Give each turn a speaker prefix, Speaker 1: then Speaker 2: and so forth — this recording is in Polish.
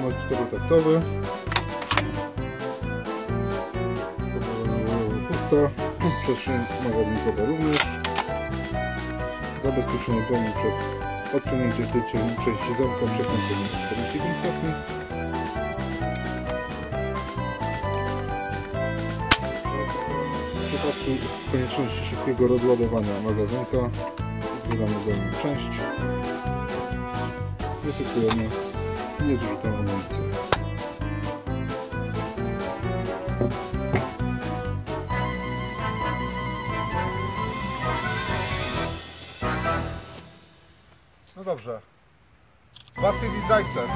Speaker 1: gotowy. Pusta. Przestrzeń magazynkowa również. Zabezpieczenie broni przed odciągnięciem tej części zamka przekręceniem 45 stopni. W przypadku konieczności szybkiego rozładowania magazynka zbieramy dolną część. Wysypujemy niezużytą amunicję. No dobrze. Wasyli Zajcew.